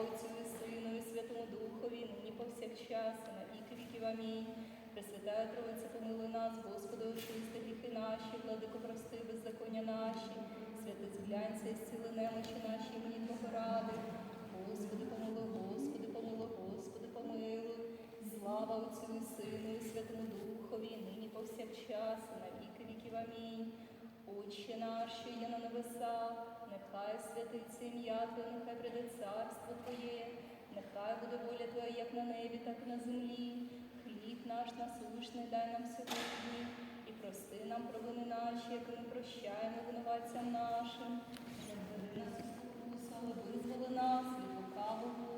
Отцю і Сину і Святому Духові, нині повсякчас, і на віки віків. Амінь. Пресвятая Троїця, помилуй нас, Господи, очисти гріхи наші, владико, прости, беззаконня наші, святий зглянься і зціли немочі наші, імені Твого. Господи, помилуй, Господи, помилуй, Господи, помилуй. Слава Отцю і Сину і Святому Духові, нині повсякчас, і на віки віків. Амінь. Отче наш, що є на небесах, нехай святиться ім'я Твоє, нехай прийде царство Твоє, нехай буде воля Твоя як на небі, так і на землі. Хліб наш насущний дай нам сьогодні, і прости нам провини наші, як ми прощаємо винуватцям нашим. Не нас у але визволи нас від лукавого.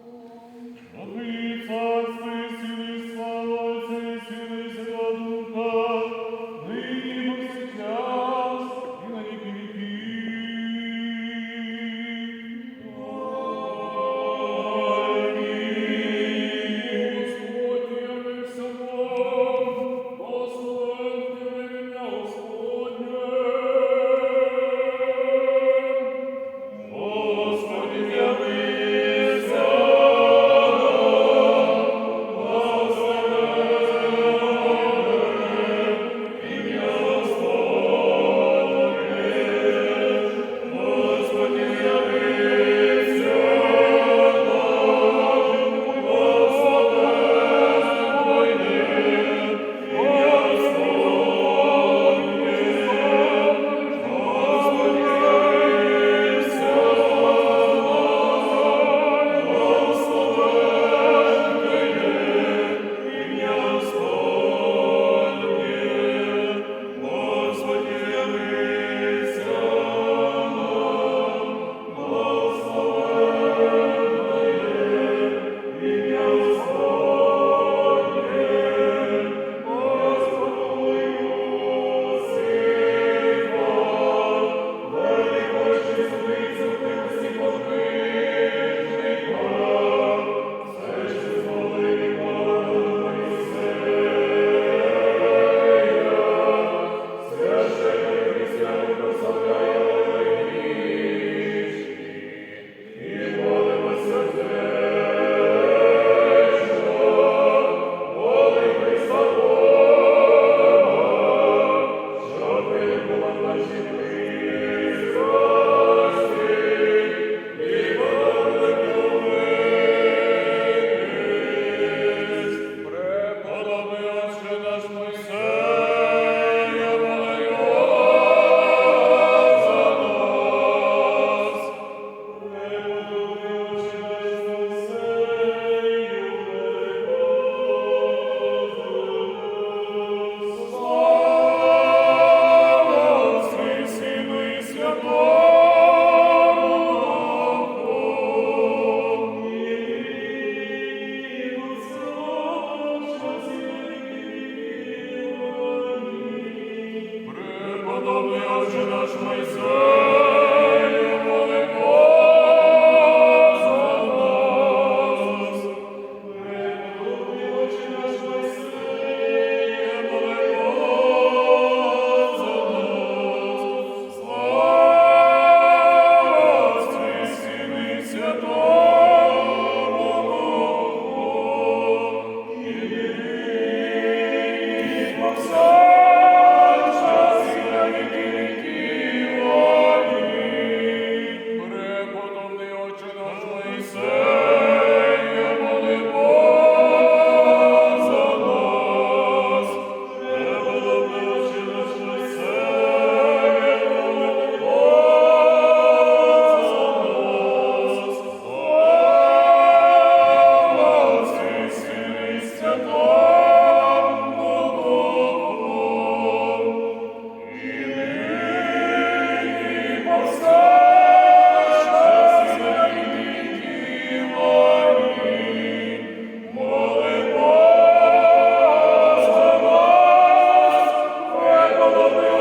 Amen.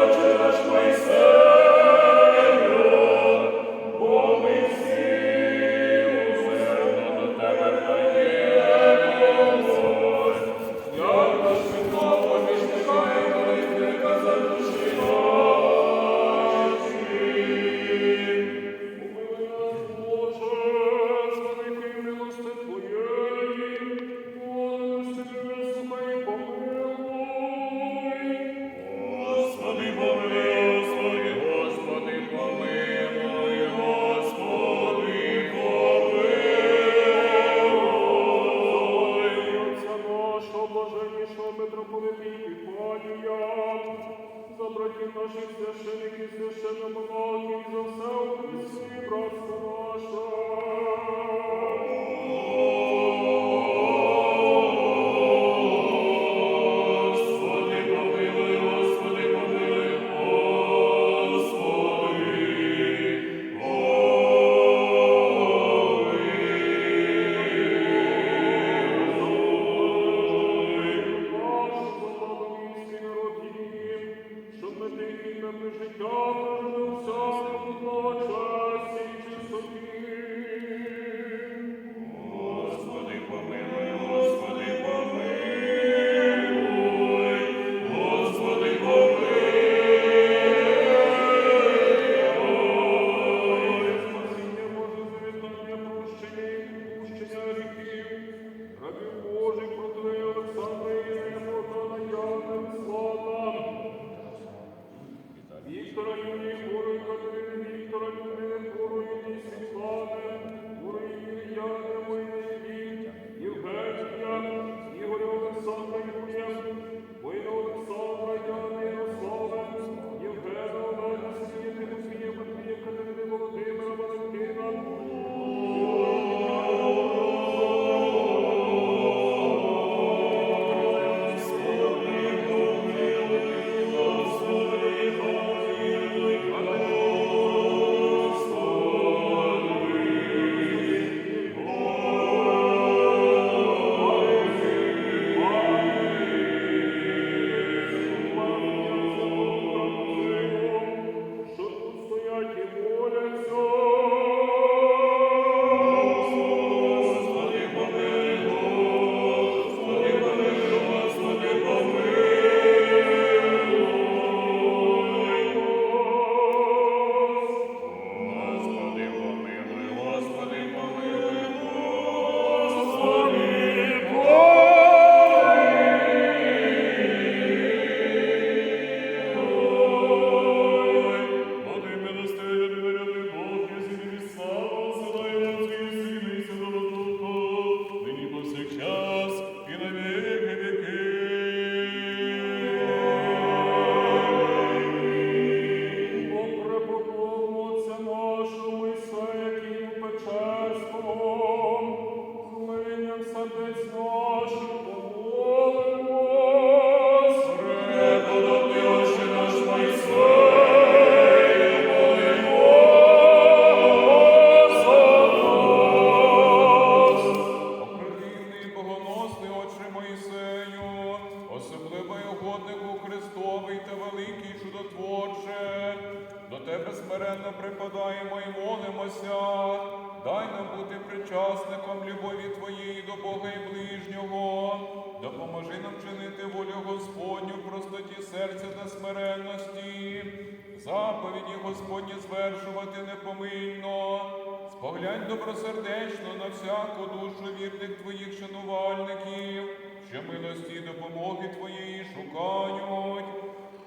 вічно на всяку душу вірних твоїх шанувальників, що милості допомоги Твоєї шукають.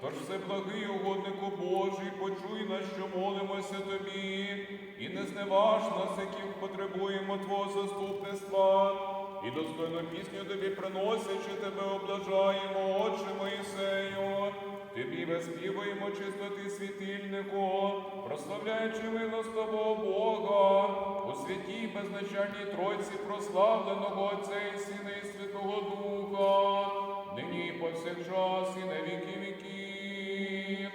Тож все благий угоднику Божий, почуй нас, що молимося тобі, і не зневаж нас, яких потребуємо Твого заступництва, і достойну пісню тобі приносячи, тебе облажаємо, Отче Моїсею. Тобі виспівуємо чистоти світильнику, прославляючи милостого Бога, у святій беззначальній Тройці прославленого Отця і Сина і Святого Духа, нині повсякчас і на віки віків.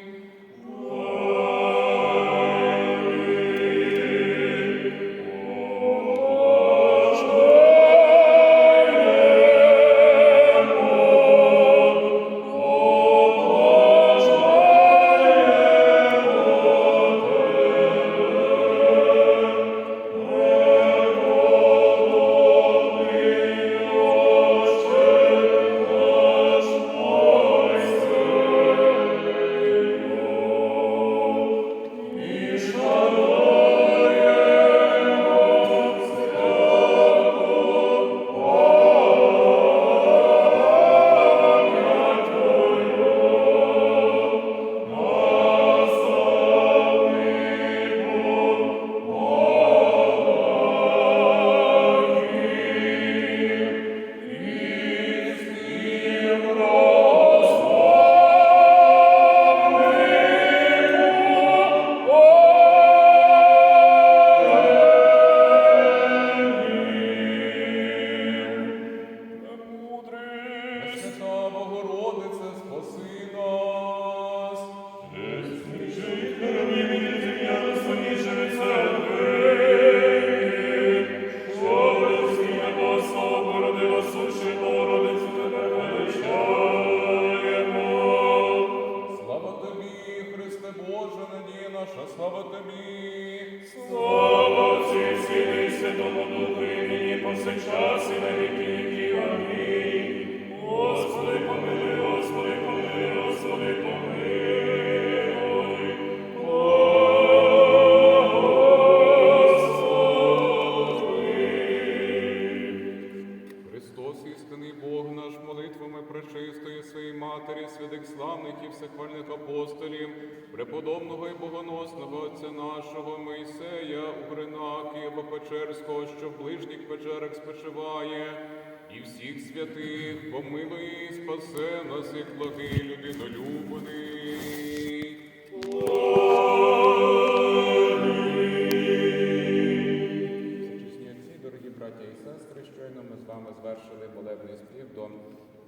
Наш, молитвами пречистої своєї Матері, святих славних і всехвальних апостолів, преподобного і богоносного Отця нашого Мойсея, Угрина, Печерського, що в ближніх печерах спочиває, і всіх святих помилуй спасе нас, як благий людинолюбний.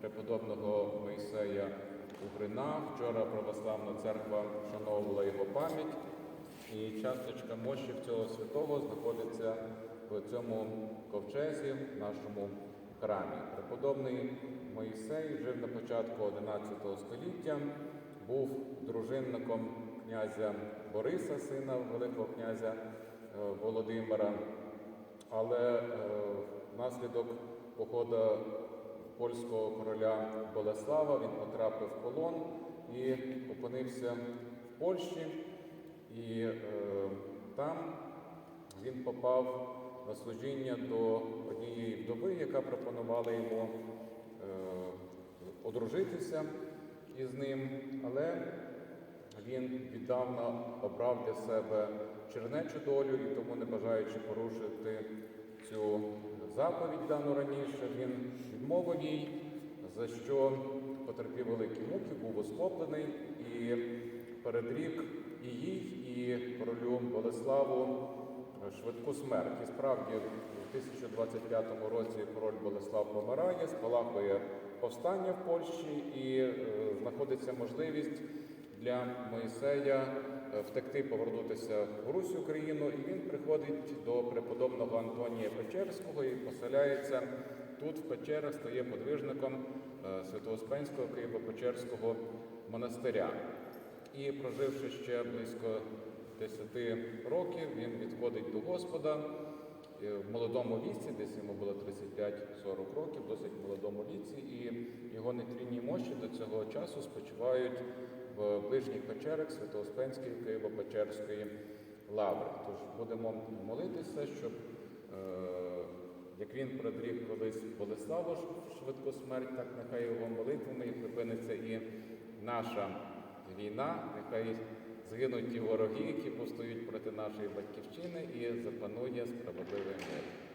Преподобного Мойсея Угрина. Вчора православна церква вшановувала його пам'ять, і часточка мощів цього святого знаходиться в цьому ковчезі, в нашому храмі. Преподобний Мойсей жив на початку 11 століття, був дружинником князя Бориса, сина Великого князя е, Володимира. Але е, внаслідок походу польського короля Болеслава він потрапив в полон і опинився в Польщі. І е, там він попав на служіння до однієї вдови, яка пропонувала йому е, одружитися із ним, але він віддавна обрав для себе чернечу долю і тому, не бажаючи порушити цю заповідь дану раніше, він відмовив їй, за що потерпів великі муки, був ослоплений і передрік і їй, і королю Болеславу швидку смерть. І справді в 1025 році король Болеслав помирає, спалахує повстання в Польщі і е, знаходиться можливість для Моїсея е, втекти, повернутися в Русь Україну, і він приходить до преподобного Антонія Печерського і поселяється тут, в Печерах, стає подвижником е, Святоуспенського Києво-Печерського монастиря. І проживши ще близько 10 років, він відходить до Господа е, в молодому віці, десь йому було 35-40 років, досить молодому віці, і його нетлінні мощі до цього часу спочивають в ближніх печерах Святоуспенської Києво-Печерської лаври. Тож будемо молитися, щоб е, як він продрів колись Болеславу швидку смерть, так нехай його молитвами і припиниться і наша війна, нехай згинуть ті вороги, які повстають проти нашої батьківщини, і запанує справедливий мир.